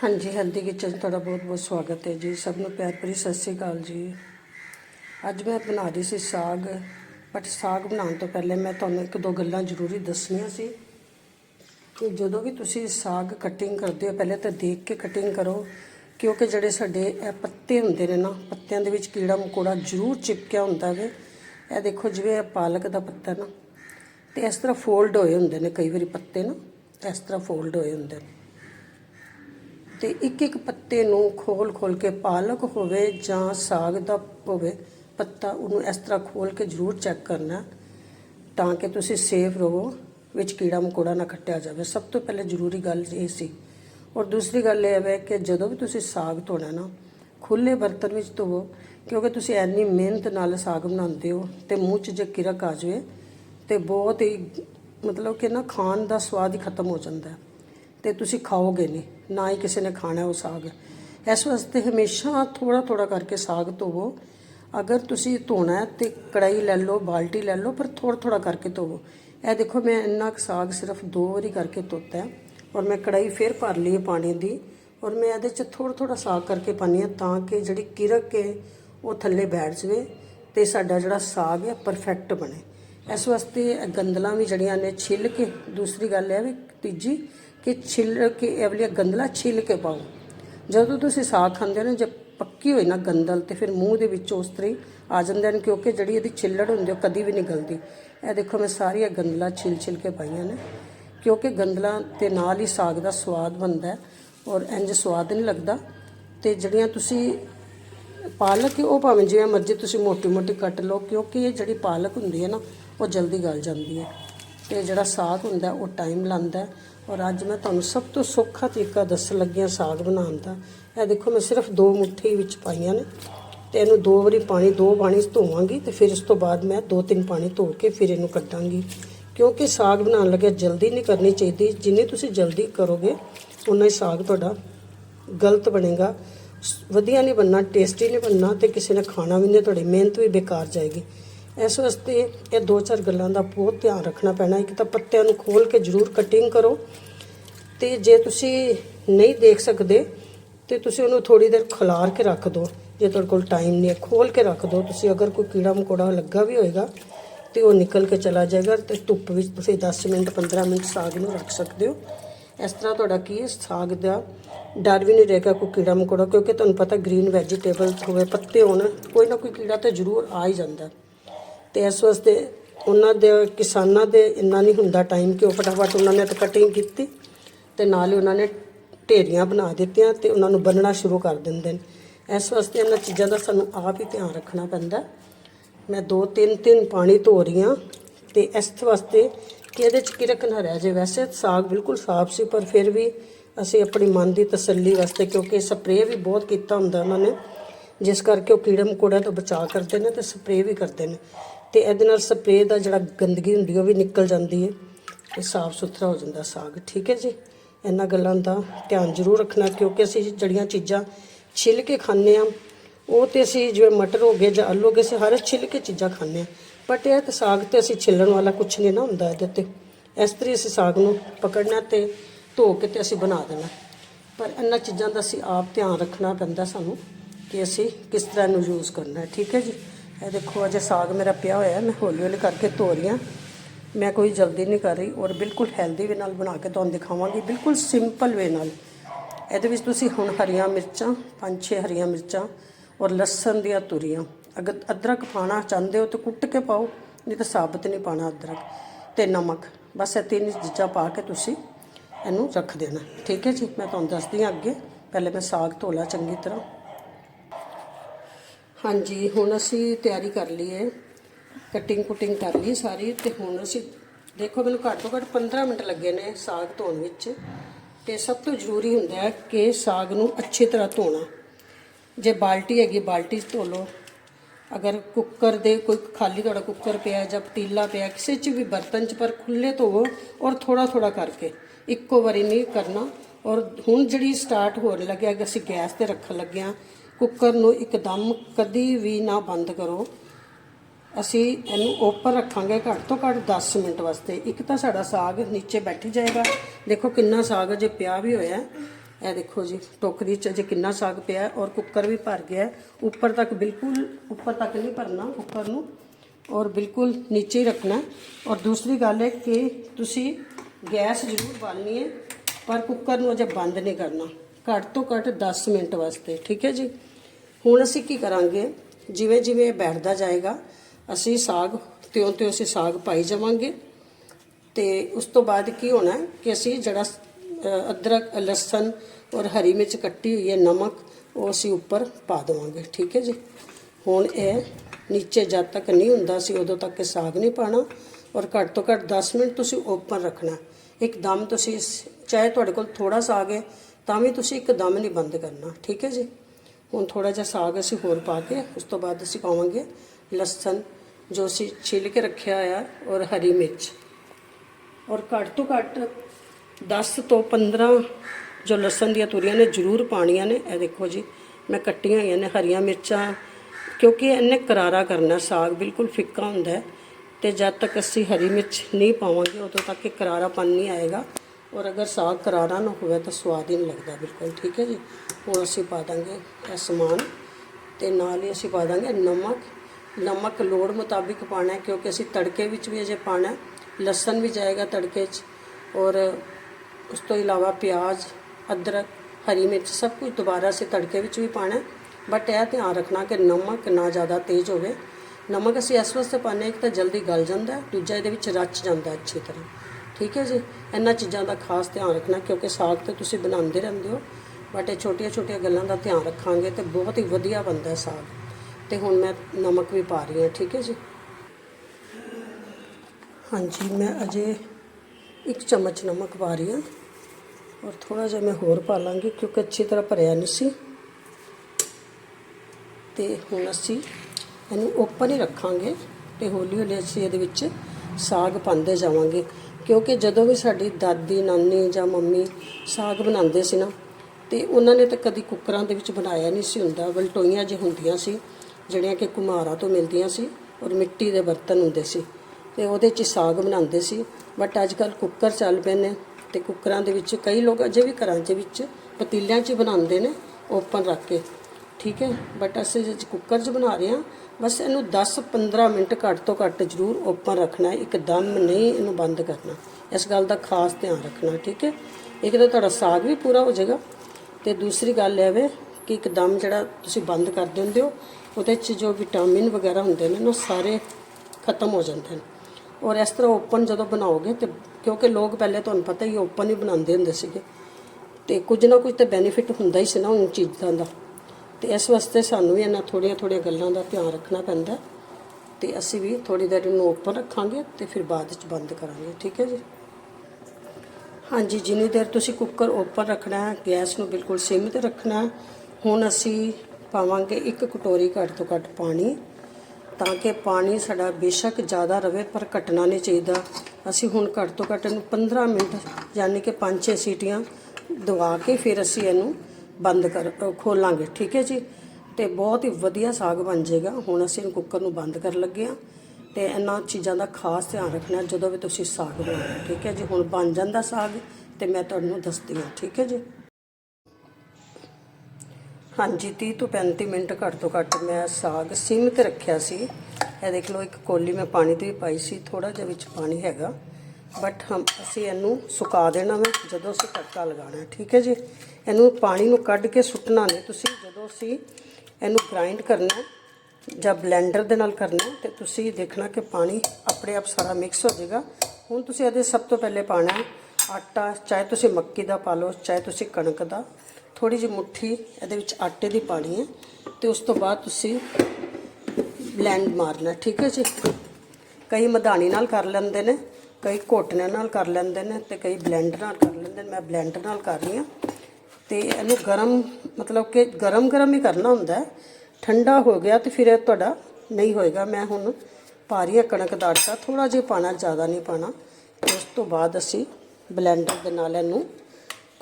ਹਾਂਜੀ, ਹੈਲਦੀ ਕਿਚਨ ਤੁਹਾਡਾ ਬਹੁਤ ਬਹੁਤ ਸਵਾਗਤ ਹੈ ਜੀ। ਸਭ ਨੂੰ ਪਿਆਰ ਭਰੀ ਸਤਿ ਸ੍ਰੀ ਅਕਾਲ ਜੀ। ਅੱਜ ਮੈਂ ਬਣਾ ਰਹੀ ਸੀ ਸਾਗ ਬਟ ਸਾਗ ਬਣਾਉਣ ਤੋਂ ਪਹਿਲੇ ਮੈਂ ਤੁਹਾਨੂੰ ਇੱਕ ਦੋ ਗੱਲਾਂ ਜ਼ਰੂਰੀ ਦੱਸਣੀਆਂ ਸੀ ਕਿ ਜਦੋਂ ਵੀ ਤੁਸੀਂ ਸਾਗ ਕਟਿੰਗ ਕਰਦੇ ਹੋ, ਪਹਿਲੇ ਤਾਂ ਦੇਖ ਕੇ ਕਟਿੰਗ ਕਰੋ। ਕਿਉਂਕਿ ਜਿਹੜੇ ਸਾਡੇ ਇਹ ਪੱਤੇ ਹੁੰਦੇ ਨੇ ਨਾ, ਪੱਤਿਆਂ ਦੇ ਵਿੱਚ ਕੀੜਾ ਮਕੌੜਾ ਜ਼ਰੂਰ ਚਿਪਕਿਆ ਹੁੰਦਾ ਵੇ। ਇਹ ਦੇਖੋ ਜਿਵੇਂ ਇਹ ਪਾਲਕ ਦਾ ਪੱਤਾ ਨਾ, ਤੇ ਇਸ ਤਰ੍ਹਾਂ ਫੋਲਡ ਹੋਏ ਹੁੰਦੇ ਨੇ ਕਈ ਵਾਰੀ ਪੱਤੇ ਨਾ, ਇਸ ਤਰ੍ਹਾਂ ਫੋਲਡ ਹੋਏ ਹੁੰਦੇ ਨੇ। ਤੇ ਇੱਕ ਇੱਕ ਪੱਤੇ ਨੂੰ ਖੋਲ ਖੋਲ ਕੇ ਪਾਲਕ ਹੋਵੇ ਜਾਂ ਸਾਗ ਦਾ ਹੋਵੇ, ਪੱਤਾ ਉਹਨੂੰ ਇਸ ਤਰ੍ਹਾਂ ਖੋਲ ਕੇ ਜ਼ਰੂਰ ਚੈੱਕ ਕਰਨਾ, ਤਾਂ ਕਿ ਤੁਸੀਂ ਸੇਫ ਰਹੋ, ਵਿੱਚ ਕੀੜਾ ਮਕੌੜਾ ਨਾ ਕੱਟਿਆ ਜਾਵੇ। ਸਭ ਤੋਂ ਪਹਿਲੇ ਜ਼ਰੂਰੀ ਗੱਲ ਇਹ ਸੀ ਔਰ ਦੂਸਰੀ ਗੱਲ ਇਹ ਹੈ ਕਿ ਜਦੋਂ ਵੀ ਤੁਸੀਂ ਸਾਗ ਧੋਣਾ ਨਾ ਖੁੱਲੇ ਬਰਤਨ ਵਿੱਚ ਧੋਵੋ, ਕਿਉਂਕਿ ਤੁਸੀਂ ਇੰਨੀ ਮਿਹਨਤ ਨਾਲ ਸਾਗ ਬਣਾਉਂਦੇ ਹੋ ਤੇ ਮੂੰਹ 'ਚ ਜੇ ਕਿਰਕ ਆ ਜਾਵੇ ਤੇ ਬਹੁਤ ਹੀ ਮਤਲਬ ਕਿ ਨਾ ਖਾਣ ਦਾ ਸਵਾਦ ਹੀ ਖਤਮ ਹੋ ਜਾਂਦਾ ਹੈ ਤੇ ਤੁਸੀਂ ਖਾਓਗੇ ਨਹੀਂ, ਨਾ ਹੀ ਕਿਸੇ ਨੇ ਖਾਣਾ ਉਹ ਸਾਗ। ਇਸ ਵਾਸਤੇ ਹਮੇਸ਼ਾ ਥੋੜਾ ਥੋੜਾ ਕਰਕੇ ਸਾਗ ਧੋਵੋ। ਅਗਰ ਤੁਸੀਂ ਧੋਣਾ ਹੈ ਤੇ ਕੜਾਈ ਲੈ ਲਓ, ਬਾਲਟੀ ਲੈ ਲਓ, ਪਰ ਥੋੜਾ ਥੋੜਾ ਕਰਕੇ ਧੋਵੋ। ਇਹ ਦੇਖੋ ਮੈਂ ਇੰਨਾ ਕੁ ਸਾਗ ਸਿਰਫ ਦੋ ਵਾਰੀ ਕਰਕੇ ਧੋਤਾ ਹੈ। ਔਰ ਮੈਂ ਕੜਾਈ ਫੇਰ ਭਰ ਲਈ ਹੈ ਪਾਣੀ ਦੀ ਔਰ ਮੈਂ ਇਹਦੇ ਚ ਥੋੜਾ ਥੋੜਾ ਸਾਗ ਕਰਕੇ ਪਾਨੀ ਹਾਂ ਤਾਂ ਕਿ ਜਿਹੜੀ ਕਿਰਕ ਹੈ ਉਹ ਥੱਲੇ ਬੈਠ ਜਾਵੇ ਤੇ ਸਾਡਾ ਜਿਹੜਾ ਸਾਗ ਹੈ ਪਰਫੈਕਟ ਬਣੇ। ਇਸ ਵਾਸਤੇ ਗੰਦਲਾਂ ਵੀ ਜਿਹੜੀਆਂ ਨੇ ਛਿੱਲ ਕੇ, ਦੂਸਰੀ ਗੱਲ ਇਹ ਵੀ ਤੀਜੀ ਕਿ ਛਿੱਲ ਕੇ, ਇਹ ਵਾਲੀਆਂ ਗੰਦਲਾਂ ਛਿੱਲ ਕੇ ਪਾਓ। ਜਦੋਂ ਤੁਸੀਂ ਸਾਗ ਖਾਂਦੇ ਹੋ ਨਾ, ਜੇ ਪੱਕੀ ਹੋਈ ਨਾ ਗੰਦਲ ਤੇ ਫਿਰ ਮੂੰਹ ਦੇ ਵਿੱਚ ਉਸ ਤਰ੍ਹਾਂ ਹੀ ਆ ਜਾਂਦੇ ਨੇ ਕਿਉਂਕਿ ਜਿਹੜੀ ਇਹਦੀ ਛਿੱਲੜ ਹੁੰਦੀ ਉਹ ਕਦੀ ਵੀ ਨਹੀਂ ਗਲਦੀ। ਇਹ ਦੇਖੋ ਮੈਂ ਸਾਰੀਆਂ ਗੰਦਲਾਂ ਛਿੱਲ ਛਿੱਲ ਕੇ ਪਾਈਆਂ ਨੇ। ਕਿਉਂਕਿ ਗੰਦਲਾਂ ਤੇ ਨਾਲ ਹੀ ਸਾਗ ਦਾ ਸਵਾਦ ਬਣਦਾ ਔਰ ਇੰਜ ਸਵਾਦ ਨਹੀਂ ਲੱਗਦਾ। ਤੇ ਜਿਹੜੀਆਂ ਤੁਸੀਂ ਪਾਲਕ, ਉਹ ਭਾਵੇਂ ਜਿਵੇਂ ਮਰਜ਼ੀ ਤੁਸੀਂ ਮੋਟੀ ਮੋਟੀ ਕੱਟ ਲਓ, ਕਿਉਂਕਿ ਇਹ ਜਿਹੜੀ ਪਾਲਕ ਹੁੰਦੀ ਹੈ ਨਾ, ਉਹ ਜਲਦੀ ਗਲ ਜਾਂਦੀ ਹੈ। ਤੇ ਜਿਹੜਾ ਸਾਗ ਹੁੰਦਾ, ਉਹ ਟਾਈਮ ਲਾਂਦਾ ਔਰ ਅੱਜ ਮੈਂ ਤੁਹਾਨੂੰ ਸਭ ਤੋਂ ਸੌਖਾ ਤਰੀਕਾ ਦੱਸਣ ਲੱਗੀ ਹਾਂ ਸਾਗ ਬਣਾਉਣ ਦਾ। ਇਹ ਦੇਖੋ, ਮੈਂ ਸਿਰਫ ਦੋ ਮੁੱਠੀ ਵਿੱਚ ਪਾਈਆਂ ਨੇ। ਤੇ ਇਹਨੂੰ ਦੋ ਵਾਰੀ ਪਾਣੀ, ਦੋ ਪਾਣੀ ਧੋਵਾਂਗੀ ਤੇ ਫਿਰ ਉਸ ਤੋਂ ਬਾਅਦ ਮੈਂ ਦੋ ਤਿੰਨ ਪਾਣੀ ਧੋ ਕੇ ਫਿਰ ਇਹਨੂੰ ਕੱਢਾਂਗੀ। ਕਿਉਂਕਿ ਸਾਗ ਬਣਾਉਣ ਲੱਗਿਆ ਜਲਦੀ ਨਹੀਂ ਕਰਨੀ ਚਾਹੀਦੀ। ਜਿੰਨੀ ਤੁਸੀਂ ਜਲਦੀ ਕਰੋਗੇ ਉਨਾ ਹੀ ਸਾਗ ਤੁਹਾਡਾ ਗਲਤ ਬਣੇਗਾ। ਸ- ਵਧੀਆ ਨਹੀਂ ਬਣਨਾ ਟੇਸਟੀ ਨਹੀਂ ਬਣਨਾ ਤੇ ਕਿਸੇ ਨੇ ਖਾਣਾ ਵੀ ਨਹੀਂ, ਤੁਹਾਡੀ ਮਿਹਨਤ ਵੀ ਬੇਕਾਰ ਜਾਏਗੀ। ਇਸ ਵਾਸਤੇ ਇਹ ਦੋ ਚਾਰ ਗੱਲਾਂ ਦਾ ਬਹੁਤ ਧਿਆਨ ਰੱਖਣਾ ਪੈਣਾ। ਇੱਕ ਤਾਂ ਪੱਤਿਆਂ ਨੂੰ ਖੋਲ ਕੇ ਜ਼ਰੂਰ ਕਟਿੰਗ ਕਰੋ। ਤੇ ਜੇ ਤੁਸੀਂ ਨਹੀਂ ਦੇਖ ਸਕਦੇ, ਤੇ ਤੁਸੀਂ ਉਹਨੂੰ ਥੋੜੀ ਦੇਰ ਖਲਾਰ ਕੇ ਰੱਖ ਦਿਓ। ਜੇ ਤੁਹਾਡੇ ਕੋਲ ਟਾਈਮ ਨਹੀਂ ਹੈ ਖੋਲ ਕੇ ਰੱਖ ਦਿਓ। ਤੁਸੀਂ ਅਗਰ ਕੋਈ ਕੀੜਾ ਮਕੌੜਾ ਲੱਗਾ ਵੀ ਹੋਏਗਾ ਤੇ ਉਹ ਨਿਕਲ ਕੇ ਚਲਾ ਜਾਏਗਾ ਤੇ ਧੁੱਪ ਵਿੱਚ ਤੁਸੀਂ 10 ਮਿੰਟ 15 ਮਿੰਟ ਸਾਗ ਨੂੰ ਰੱਖ ਸਕਦੇ ਹੋ। ਇਸ ਤਰ੍ਹਾਂ ਤੁਹਾਡਾ ਕੀ ਸਾਗ ਦਾ ਡਰ ਵੀ ਨਹੀਂ ਰਹੇਗਾ, ਕੋਈ ਕੀੜਾ ਮਕੌੜਾ, ਕਿਉਂਕਿ ਤੁਹਾਨੂੰ ਪਤਾ ਗ੍ਰੀਨ ਵੈਜੀਟੇਬਲ ਹੋਵੇ, ਪੱਤੇ ਹੋਣ, ਕੋਈ ਨਾ ਕੋਈ ਕੀੜਾ ਤਾਂ ਜ਼ਰੂਰ ਆ ਹੀ ਜਾਂਦਾ। ਤੇ ਇਸ ਵਾਸਤੇ ਉਹਨਾਂ ਦੇ ਕਿਸਾਨਾਂ ਦੇ ਇੰਨਾ ਨਹੀਂ ਹੁੰਦਾ ਟਾਈਮ ਕਿ ਉਹ ਫਟਾਫਟ ਉਹਨਾਂ ਨੇ ਤਾਂ ਕਟਿੰਗ ਕੀਤੀ ਤੇ ਨਾਲ ਹੀ ਉਹਨਾਂ ਨੇ ਢੇਰੀਆਂ ਬਣਾ ਦਿੱਤੀਆਂ ਤੇ ਉਹਨਾਂ ਨੂੰ ਬੰਨਣਾ ਸ਼ੁਰੂ ਕਰ ਦਿੰਦੇ ਨੇ। ਇਸ ਵਾਸਤੇ ਇਹਨਾਂ ਚੀਜ਼ਾਂ ਦਾ ਸਾਨੂੰ ਆਪ ਹੀ ਧਿਆਨ ਰੱਖਣਾ ਪੈਂਦਾ। ਮੈਂ ਦੋ ਤਿੰਨ ਤਿੰਨ ਪਾਣੀ ਧੋ ਰਹੀ ਹਾਂ ਤੇ ਇਸ ਵਾਸਤੇ ਕਿ ਇਹਦੇ ਚ ਕਿਰਕ ਨਾ ਰਹਿ ਜਾਏ। ਵੈਸੇ ਸਾਗ ਬਿਲਕੁਲ ਸਾਫ਼ ਸੀ, ਪਰ ਫਿਰ ਵੀ ਅਸੀਂ ਆਪਣੀ ਮਨ ਦੀ ਤਸੱਲੀ ਵਾਸਤੇ, ਕਿਉਂਕਿ ਸਪਰੇਅ ਵੀ ਬਹੁਤ ਕੀਤਾ ਹੁੰਦਾ ਉਹਨਾਂ ਨੇ, ਜਿਸ ਕਰਕੇ ਉਹ ਕੀੜੇ ਮਕੌੜਿਆਂ ਤੋਂ ਬਚਾਅ ਕਰਦੇ ਨੇ ਤੇ ਸਪਰੇਅ ਵੀ ਕਰਦੇ ਨੇ। ਤੇ ਇਹਦੇ ਨਾਲ ਸਪਰੇਅ ਦਾ ਜਿਹੜਾ ਗੰਦਗੀ ਹੁੰਦੀ ਉਹ ਵੀ ਨਿਕਲ ਜਾਂਦੀ ਹੈ ਤੇ ਸਾਫ਼ ਸੁਥਰਾ ਹੋ ਜਾਂਦਾ ਸਾਗ। ਠੀਕ ਹੈ ਜੀ? ਇਹਨਾਂ ਗੱਲਾਂ ਦਾ ਧਿਆਨ ਜ਼ਰੂਰ ਰੱਖਣਾ, ਕਿਉਂਕਿ ਅਸੀਂ ਜਿਹੜੀਆਂ ਚੀਜ਼ਾਂ ਛਿੱਲ ਕੇ ਖਾਂਦੇ ਆ ਉਹ ਤੇ ਅਸੀਂ ਜਿਵੇਂ ਮਟਰ ਹੋ ਗਏ ਜਾਂ ਆਲੂ ਹੋ ਗਏ, ਅਸੀਂ ਹਰ ਛਿੱਲ ਕੇ ਚੀਜ਼ਾਂ ਖਾਂਦੇ ਹਾਂ। ਬਟ ਇਹ ਤੇ ਸਾਗ ਤੇ ਅਸੀਂ ਛਿੱਲਣ ਵਾਲਾ ਕੁਝ ਨਹੀਂ ਨਾ ਹੁੰਦਾ ਇਹਦੇ ਤੇ ਇਸ ਤਰੀ ਅਸੀਂ ਸਾਗ ਨੂੰ ਪਕੜਨਾ ਤੇ ਧੋ ਕੇ ਤੇ ਅਸੀਂ ਬਣਾ ਦੇਣਾ। ਪਰ ਇਹਨਾਂ ਚੀਜ਼ਾਂ ਦਾ ਅਸੀਂ ਆਪ ਧਿਆਨ ਰੱਖਣਾ ਪੈਂਦਾ ਸਾਨੂੰ ਕਿ ਅਸੀਂ ਕਿਸ ਤਰ੍ਹਾਂ ਇਹਨੂੰ ਯੂਜ਼ ਕਰਨਾ ਠੀਕ ਹੈ ਜੀ? ਇਹ ਦੇਖੋ, ਅਜੇ ਸਾਗ ਮੇਰਾ ਪਿਆ ਹੋਇਆ ਮੈਂ ਹੌਲੀ ਹੌਲੀ ਕਰਕੇ ਧੋ ਰਹੀ ਹਾਂ। ਮੈਂ ਕੋਈ ਜਲਦੀ ਨਹੀਂ ਕਰ ਰਹੀ ਔਰ ਬਿਲਕੁਲ ਹੈਲਦੀ ਵੇ ਨਾਲ ਬਣਾ ਕੇ ਤੁਹਾਨੂੰ ਦਿਖਾਵਾਂਗੀ, ਬਿਲਕੁਲ ਸਿੰਪਲ ਵੇ ਨਾਲ। ਇਹਦੇ ਵਿੱਚ ਤੁਸੀਂ ਹੁਣ ਹਰੀਆਂ ਮਿਰਚਾਂ, ਪੰਜ ਛੇ ਹਰੀਆਂ ਮਿਰਚਾਂ ਔਰ ਲਸਣ ਦੀਆਂ ਤੁਰੀਆਂ। ਅਗਰ ਅਦਰਕ ਪਾਣਾ ਚਾਹੁੰਦੇ ਹੋ ਤਾਂ ਕੁੱਟ ਕੇ ਪਾਓ, ਨਹੀਂ ਤਾਂ ਸਾਬਤ ਨਹੀਂ ਪਾਣਾ ਅਦਰਕ ਤੇ ਨਮਕ। ਬਸ ਇਹ ਤਿੰਨ ਚੀਜ਼ਾਂ ਪਾ ਕੇ ਤੁਸੀਂ ਇਹਨੂੰ ਰੱਖ ਦੇਣਾ। ਠੀਕ ਹੈ ਜੀ? ਮੈਂ ਤੁਹਾਨੂੰ ਦੱਸਦੀ ਹਾਂ ਅੱਗੇ। ਪਹਿਲੇ ਮੈਂ ਸਾਗ ਧੋ ਲਾ ਚੰਗੀ ਤਰ੍ਹਾਂ। ਹਾਂਜੀ, ਹੁਣ ਅਸੀਂ ਤਿਆਰੀ ਕਰ ਲਈ ਹੈ ਕਟਿੰਗ ਕੁਟਿੰਗ ਕਰ ਲਈ ਸਾਰੀ ਤੇ ਹੁਣ ਅਸੀਂ ਦੇਖੋ, ਮੈਨੂੰ ਘੱਟ ਤੋਂ ਘੱਟ 15 ਮਿੰਟ ਲੱਗੇ ਨੇ ਸਾਗ ਧੋਣ ਵਿੱਚ ਤੇ ਸਭ ਤੋਂ ਜ਼ਰੂਰੀ ਹੁੰਦਾ ਹੈ ਕਿ ਸਾਗ ਨੂੰ ਅੱਛੀ ਤਰ੍ਹਾਂ ਧੋਣਾ। ਜੇ ਬਾਲਟੀ ਹੈਗੀ, ਬਾਲਟੀ 'ਚ ਧੋ ਲਓ। ਅਗਰ ਕੁੱਕਰ ਦੇ ਕੋਈ ਖਾਲੀ ਤੁਹਾਡਾ ਕੁੱਕਰ ਪਿਆ ਜਾਂ ਪਤੀਲਾ ਪਿਆ, ਕਿਸੇ 'ਚ ਵੀ ਬਰਤਨ 'ਚ ਪਰ ਖੁੱਲੇ ਧੋਵੋ ਔਰ ਥੋੜਾ ਥੋੜਾ ਕਰਕੇ। ਇੱਕੋ ਵਾਰੀ ਨਹੀਂ ਕਰਨਾ। ਔਰ ਹੁਣ ਜਿਹੜੀ ਸਟਾਰਟ ਹੋਣ ਲੱਗਿਆ ਕਿ ਅਸੀਂ ਗੈਸ ਤੇ ਰੱਖਣ ਲੱਗਿਆ ਕੁੱਕਰ ਨੂੰ ਇੱਕਦਮ ਕਦੀ ਵੀ ਨਾ ਬੰਦ ਕਰੋ। ਅਸੀਂ ਇਹਨੂੰ ਉੱਪਰ ਰੱਖਾਂਗੇ ਘੱਟ ਤੋਂ ਘੱਟ 10 ਮਿੰਟ ਵਾਸਤੇ। ਇੱਕ ਤਾਂ ਸਾਡਾ ਸਾਗ ਨੀਚੇ ਬੈਠ ਜਾਏਗਾ। ਦੇਖੋ ਕਿੰਨਾ ਸਾਗ ਅਜੇ ਪਿਆ ਵੀ ਹੋਇਆ। ਇਹ ਦੇਖੋ ਜੀ ਟੋਕਰੀ 'ਚ ਅਜੇ ਕਿੰਨਾ ਸਾਗ ਪਿਆ ਔਰ ਕੁੱਕਰ ਵੀ ਭਰ ਗਿਆ। ਉੱਪਰ ਤੱਕ ਬਿਲਕੁਲ, ਉੱਪਰ ਤੱਕ ਨਹੀਂ ਭਰਨਾ ਕੁੱਕਰ ਨੂੰ, ਔਰ ਬਿਲਕੁਲ ਨੀਚੇ ਹੀ ਰੱਖਣਾ। ਔਰ ਦੂਸਰੀ ਗੱਲ ਹੈ ਕਿ ਤੁਸੀਂ ਗੈਸ ਜ਼ਰੂਰ ਬਾਲਣੀ ਹੈ, ਪਰ ਕੁੱਕਰ ਨੂੰ ਅਜੇ ਬੰਦ ਨਹੀਂ ਕਰਨਾ। ਘੱਟ ਤੋਂ ਘੱਟ 10 ਮਿੰਟ ਵਾਸਤੇ, ਠੀਕ ਹੈ ਜੀ? ਹੁਣ ਅਸੀਂ ਕੀ ਕਰਾਂਗੇ? ਜਿਵੇਂ ਜਿਵੇਂ ਇਹ ਬੈਠਦਾ ਜਾਏਗਾ, ਅਸੀਂ ਸਾਗ ਤਿਉਂ ਤਿਉਂ ਅਸੀਂ ਸਾਗ ਪਾਈ ਜਾਵਾਂਗੇ। ਤੇ ਉਸ ਤੋਂ ਬਾਅਦ ਕੀ ਹੋਣਾ ਕਿ ਅਸੀਂ ਜਿਹੜਾ ਅਦਰਕ, ਲਸਣ ਔਰ ਹਰੀ ਮਿਰਚ ਕੱਟੀ ਹੋਈ ਹੈ, ਨਮਕ ਉਹ ਅਸੀਂ ਉੱਪਰ ਪਾ ਦੇਵਾਂਗੇ, ਠੀਕ ਹੈ ਜੀ? ਹੁਣ ਇਹ ਨੀਚੇ ਜਦ ਤੱਕ ਨਹੀਂ ਹੁੰਦਾ ਸੀ ਉਦੋਂ ਤੱਕ ਇਹ ਸਾਗ ਨਹੀਂ ਪਾਣਾ ਔਰ ਘੱਟ ਤੋਂ ਘੱਟ 10 ਮਿੰਟ ਤੁਸੀਂ ਓਪਨ ਰੱਖਣਾ ਇੱਕਦਮ ਤੁਸੀਂ ਚਾਹੇ ਤੁਹਾਡੇ ਕੋਲ ਥੋੜਾ ਸਾਗ ਹੈ, ਤਾਂ ਵੀ ਤੁਸੀਂ ਇੱਕਦਮ ਨਹੀਂ ਬੰਦ ਕਰਨਾ, ਠੀਕ ਹੈ ਜੀ? ਹੁਣ ਥੋੜਾ ਜਿਹਾ ਸਾਗ ਅਸੀਂ ਹੋਰ ਪਾ ਕੇ ਉਸ ਤੋਂ ਬਾਅਦ ਅਸੀਂ ਪਾਵਾਂਗੇ ਲਸਣ, ਜੋ ਅਸੀਂ ਛਿੱਲ ਕੇ ਰੱਖਿਆ ਆ ਔਰ ਹਰੀ ਮਿਰਚ। ਔਰ ਘੱਟ ਤੋਂ ਘੱਟ 10 ਤੋਂ 15 ਜੋ ਲਸਣ ਦੀਆਂ ਤੁਰੀਆਂ ਨੇ, ਜ਼ਰੂਰ ਪਾਣੀਆਂ ਨੇ। ਇਹ ਦੇਖੋ ਜੀ, ਮੈਂ ਕੱਟੀਆਂ ਹੋਈਆਂ ਨੇ ਹਰੀਆਂ ਮਿਰਚਾਂ, ਕਿਉਂਕਿ ਇਹਨੇ ਕਰਾਰਾ ਕਰਨਾ, ਸਾਗ ਬਿਲਕੁਲ ਫਿੱਕਾ ਹੁੰਦਾ ਹੈ ਤੇ ਜਦ ਤੱਕ ਅਸੀਂ ਹਰੀ ਮਿਰਚ ਨਹੀਂ ਪਾਵਾਂਗੇ, ਉਦੋਂ ਤੱਕ ਇਹ ਕਰਾਰਾਪਨ ਨਹੀਂ ਆਏਗਾ। ਔਰ ਅਗਰ ਸਾਗ ਕਰਾਰਾ ਨਾ ਹੋਵੇ ਤਾਂ ਸਵਾਦ ਹੀ ਨਹੀਂ ਲੱਗਦਾ ਬਿਲਕੁਲ, ਠੀਕ ਹੈ ਜੀ? ਹੁਣ ਅਸੀਂ ਪਾ ਦਾਂਗੇ ਇਹ ਸਮਾਨ ਤੇ ਨਾਲ ਹੀ ਅਸੀਂ ਪਾ ਦਾਂਗੇ ਨਮਕ। ਨਮਕ ਲੋੜ ਮੁਤਾਬਿਕ ਪਾਣਾ ਹੈ, ਕਿਉਂਕਿ ਅਸੀਂ ਤੜਕੇ ਵਿੱਚ ਵੀ ਅਜੇ ਪਾਣਾ ਲਸਣ ਵੀ ਜਾਏਗਾ ਤੜਕੇ 'ਚ। ਔਰ ਉਸ ਤੋਂ ਇਲਾਵਾ ਪਿਆਜ਼, ਅਦਰਕ, ਹਰੀ ਮਿਰਚ ਸਭ ਕੁਝ ਦੁਬਾਰਾ ਅਸੀਂ ਤੜਕੇ ਵਿੱਚ ਵੀ ਪਾਣਾ ਬਟ ਇਹ ਧਿਆਨ ਰੱਖਣਾ ਕਿ ਨਮਕ ਨਾ ਜ਼ਿਆਦਾ ਤੇਜ਼ ਹੋਵੇ। ਨਮਕ ਅਸੀਂ ਇਸ ਵਾਸਤੇ ਪਾਉਂਦੇ ਹਾਂ ਇੱਕ ਤਾਂ ਜਲਦੀ ਗਲ ਜਾਂਦਾ ਦੂਜਾ ਇਹਦੇ ਵਿੱਚ ਰਚ ਜਾਂਦਾ ਅੱਛੀ ਤਰ੍ਹਾਂ। ਠੀਕ ਹੈ ਜੀ? ਇਹਨਾਂ ਚੀਜ਼ਾਂ ਦਾ ਖਾਸ ਧਿਆਨ ਰੱਖਣਾ ਕਿਉਂਕਿ ਸਾਗ ਤੇ ਤੁਸੀਂ ਬਣਾਉਂਦੇ ਰਹਿੰਦੇ ਹੋ। ਬਟ ਇਹ ਛੋਟੀਆਂ-ਛੋਟੀਆਂ ਗੱਲਾਂ ਦਾ ਧਿਆਨ ਰੱਖਾਂਗੇ ਤੇ ਬਹੁਤ ਹੀ ਵਧੀਆ ਬਣਦਾ ਸਾਗ। ਤੇ ਹੁਣ ਮੈਂ ਨਮਕ ਵੀ ਪਾ ਰਹੀ ਹਾਂ, ਠੀਕ ਹੈ ਜੀ? ਹਾਂਜੀ, ਮੈਂ ਅਜੇ ਇੱਕ ਚਮਚ ਨਮਕ ਪਾ ਰਹੀ ਹਾਂ ਔਰ ਥੋੜਾ ਜਿਹਾ ਮੈਂ ਹੋਰ ਪਾ ਲਾਂਗੀ ਕਿਉਂਕਿ ਅੱਛੀ ਤਰ੍ਹਾਂ ਭਰਿਆ ਨਹੀਂ ਸੀ। ਤੇ ਹੁਣ ਅਸੀਂ ਇਹਨੂੰ ਓਪਨ ਹੀ ਰੱਖਾਂਗੇ ਤੇ ਹੌਲੀ ਹੌਲੀ ਅਸੀਂ ਇਹਦੇ ਵਿੱਚ ਸਾਗ ਪਾਉਂਦੇ ਜਾਵਾਂਗੇ। ਕਿਉਂਕਿ ਜਦੋਂ ਵੀ ਸਾਡੀ ਦਾਦੀ, ਨਾਨੀ ਜਾਂ ਮੰਮੀ ਸਾਗ ਬਣਾਉਂਦੇ ਸੀ ਨਾ, ਤੇ ਉਹਨਾਂ ਨੇ ਤਾਂ ਕਦੀ ਕੁੱਕਰਾਂ ਦੇ ਵਿੱਚ ਬਣਾਇਆ ਨਹੀਂ ਸੀ ਹੁੰਦਾ। ਵਲਟੋਈਆਂ ਜੇ ਹੁੰਦੀਆਂ ਸੀ, ਜਿਹੜੀਆਂ ਕਿ ਕੁਮਾਰਾਂ ਤੋਂ ਮਿਲਦੀਆਂ ਸੀ ਔਰ ਮਿੱਟੀ ਦੇ ਬਰਤਨ ਹੁੰਦੇ ਸੀ। ਤੇ ਉਹਦੇ 'ਚ ਸਾਗ ਬਣਾਉਂਦੇ ਸੀ। ਬਟ ਅੱਜ ਕੱਲ ਕੁੱਕਰ ਚੱਲ ਪਏ ਨੇ ਤੇ ਕੁੱਕਰਾਂ ਦੇ ਵਿੱਚ ਕਈ ਲੋਕ ਅਜੇ ਵੀ ਘਰਾਂ 'ਚ ਵਿੱਚ ਪਤੀਲਿਆਂ 'ਚ ਹੀ ਬਣਾਉਂਦੇ ਨੇ ਓਪਨ ਰੱਖ ਕੇ। ਠੀਕ ਹੈ? ਬਟ ਅਸੀਂ ਜੇ ਕੁੱਕਰ 'ਚ ਬਣਾ ਰਹੇ ਹਾਂ। ਬਸ ਇਹਨੂੰ 10-15 ਮਿੰਟ ਘੱਟ ਤੋਂ ਘੱਟ ਜ਼ਰੂਰ ਓਪਨ ਰੱਖਣਾ ਹੈ। ਇੱਕਦਮ ਨਹੀਂ ਇਹਨੂੰ ਬੰਦ ਕਰਨਾ। ਇਸ ਗੱਲ ਦਾ ਖਾਸ ਧਿਆਨ ਰੱਖਣਾ, ਠੀਕ ਹੈ? ਇੱਕ ਤਾਂ ਤੁਹਾਡਾ ਸਾਗ ਵੀ ਪੂਰਾ ਹੋ ਜਾਏਗਾ ਤੇ ਦੂਸਰੀ ਗੱਲ ਇਹ ਵੇ ਕਿ ਇੱਕਦਮ ਜਿਹੜਾ ਤੁਸੀਂ ਬੰਦ ਕਰ ਦਿੰਦੇ ਹੋ, ਉਹਦੇ 'ਚ ਜੋ ਵਿਟਾਮਿਨ ਵਗੈਰਾ ਹੁੰਦੇ ਨੇ ਨਾ ਸਾਰੇ ਖਤਮ ਹੋ ਜਾਂਦੇ ਨੇ। ਔਰ ਇਸ ਤਰ੍ਹਾਂ ਓਪਨ ਜਦੋਂ ਬਣਾਓਗੇ ਤੇ ਕਿਉਂਕਿ ਲੋਕ ਪਹਿਲੇ ਤੁਹਾਨੂੰ ਪਤਾ ਹੀ ਓਪਨ ਹੀ ਬਣਾਉਂਦੇ ਹੁੰਦੇ ਸੀਗੇ। ਤੇ ਕੁਝ ਨਾ ਕੁਝ ਤਾਂ ਬੈਨੀਫਿਟ ਹੁੰਦਾ ਹੀ ਸੀ ਨਾ ਉਹਨਾਂ ਚੀਜ਼ਾਂ ਦਾ। ਤੇ ਇਸ ਵਾਸਤੇ ਸਾਨੂੰ ਵੀ ਇਹਨਾਂ ਥੋੜੀਆਂ ਥੋੜੀਆਂ ਗੱਲਾਂ ਦਾ ਧਿਆਨ ਰੱਖਣਾ ਪੈਂਦਾ। ਤੇ ਅਸੀਂ ਵੀ ਥੋੜੀ ਦੇਰ ਇਹਨੂੰ ਓਪਨ ਰੱਖਾਂਗੇ ਤੇ ਫਿਰ ਬਾਅਦ ਵਿੱਚ ਬੰਦ ਕਰਾਂਗੇ, ਠੀਕ ਹੈ ਜੀ? ਹਾਂਜੀ, ਜਿੰਨੀ ਦੇਰ ਤੁਸੀਂ ਕੁੱਕਰ ਓਪਨ ਰੱਖਣਾ ਹੈ ਗੈਸ ਨੂੰ ਬਿਲਕੁਲ ਸੀਮਿਤ ਰੱਖਣਾ ਹੁਣ ਅਸੀਂ ਪਾਵਾਂਗੇ ਇੱਕ ਕਟੋਰੀ ਘੱਟ ਤੋਂ ਘੱਟ ਪਾਣੀ। ਤਾਂ ਕਿ ਪਾਣੀ ਸਾਡਾ ਬੇਸ਼ੱਕ ਜ਼ਿਆਦਾ ਰਵੇ, ਪਰ ਘਟਣਾ ਨਹੀਂ ਚਾਹੀਦਾ। ਅਸੀਂ ਹੁਣ ਘੱਟ ਤੋਂ ਘੱਟ ਇਹਨੂੰ 15 ਮਿੰਟ ਯਾਨੀ ਕਿ 5-6 ਸੀਟੀਆਂ ਦਵਾ ਕੇ ਫਿਰ ਅਸੀਂ ਇਹਨੂੰ ਬੰਦ ਕਰ ਖੋਲਾਂਗੇ। ਠੀਕ ਹੈ ਜੀ? ਤੇ ਬਹੁਤ ਹੀ ਵਧੀਆ ਸਾਗ ਬਣ ਜਾਏਗਾ। ਹੁਣ ਅਸੀਂ ਇਹਨੂੰ ਕੁੱਕਰ ਨੂੰ ਬੰਦ ਕਰਨ ਲੱਗੇ ਹਾਂ ਤੇ ਇਹਨਾਂ ਚੀਜ਼ਾਂ ਦਾ ਖਾਸ ਧਿਆਨ ਰੱਖਣਾ ਜਦੋਂ ਵੀ ਤੁਸੀਂ ਸਾਗ ਬਣਾਉਣਾ ਠੀਕ ਹੈ ਜੀ? ਹੁਣ ਬਣ ਜਾਂਦਾ ਸਾਗ ਤੇ ਮੈਂ ਤੁਹਾਨੂੰ ਦੱਸਦੀ ਹਾਂ। ਠੀਕ ਹੈ ਜੀ? ਹਾਂਜੀ 30 ਤੋਂ 35 ਮਿੰਟ ਘੱਟ ਤੋਂ ਘੱਟ ਮੈਂ ਸਾਗ ਸਿਮ ਤੇ ਰੱਖਿਆ ਸੀ। ਇਹ ਦੇਖ ਲਓ, ਇੱਕ ਕੋਲੀ ਮੈਂ ਪਾਣੀ ਦੀ ਵੀ ਪਾਈ ਸੀ ਥੋੜਾ ਜਿਹਾ ਵਿੱਚ ਪਾਣੀ ਹੈਗਾ। ਬਟ ਹਮ, ਅਸੀਂ ਇਹਨੂੰ ਸੁਕਾ ਦੇਣਾ ਵਾ, ਜਦੋਂ ਅਸੀਂ ਤੜਕਾ ਲਗਾਉਣਾ ਠੀਕ ਹੈ ਜੀ? ਇਹਨੂੰ ਪਾਣੀ ਨੂੰ ਕੱਢ ਕੇ ਸੁੱਟਣਾ ਨਹੀਂ, ਤੁਸੀਂ ਜਦੋਂ ਅਸੀਂ ਇਹਨੂੰ ਗ੍ਰਾਈਂਡ ਕਰਨਾ ਜਾਂ ਬਲੈਂਡਰ ਦੇ ਨਾਲ ਕਰਨਾ ਹੈ, ਤੇ ਤੁਸੀਂ ਦੇਖਣਾ ਕਿ ਪਾਣੀ ਆਪਣੇ ਆਪ ਸਾਰਾ ਮਿਕਸ ਹੋ ਜਾਏਗਾ। ਹੁਣ ਤੁਸੀਂ ਇਹਦੇ ਸਭ ਤੋਂ ਪਹਿਲੇ ਪਾਣਾ ਆਟਾ, ਚਾਹੇ ਤੁਸੀਂ ਮੱਕੀ ਦਾ ਪਾ ਲਓ, ਚਾਹੇ ਤੁਸੀਂ ਕਣਕ ਦਾ। ਥੋੜੀ ਜਿਹੀ ਮੁੱਠੀ ਇਹਦੇ ਵਿੱਚ ਆਟੇ ਦੀ ਪਾਣੀ ਹੈ ਤੇ ਉਸ ਤੋਂ ਬਾਅਦ ਤੁਸੀਂ ਬਲੈਂਡ ਮਾਰਨਾ, ਠੀਕ ਹੈ ਜੀ? ਕਈ ਮਧਾਣੀ ਨਾਲ ਕਰ ਲੈਂਦੇ ਨੇ, ਕਈ ਘੋਟਣੇ ਨਾਲ ਕਰ ਲੈਂਦੇ ਨੇ ਤੇ ਕਈ ਬਲੈਂਡ ਨਾਲ ਕਰ ਲੈਂਦੇ ਨੇ। ਮੈਂ ਬਲੈਂਡ ਨਾਲ ਕਰ ਰਹੀ ਹਾਂ ਤੇ ਇਹਨੂੰ ਗਰਮ, ਮਤਲਬ ਕਿ ਗਰਮ ਗਰਮ ਹੀ ਕਰਨਾ ਹੁੰਦਾ ਹੈ। ਠੰਡਾ ਹੋ ਗਿਆ ਤੇ ਫਿਰ ਇਹ ਤੁਹਾਡਾ ਨਹੀਂ ਹੋਏਗਾ। ਮੈਂ ਹੁਣ ਪਾ ਰਹੀ ਹਾਂ ਕਣਕ ਦਾ ਆਟਾ ਥੋੜਾ ਜਿਹਾ ਪਾਣਾ, ਜ਼ਿਆਦਾ ਨਹੀਂ ਪਾਣਾ। ਉਸ ਤੋਂ ਬਾਅਦ ਅਸੀਂ ਬਲੈਂਡਰ ਦੇ ਨਾਲ ਇਹਨੂੰ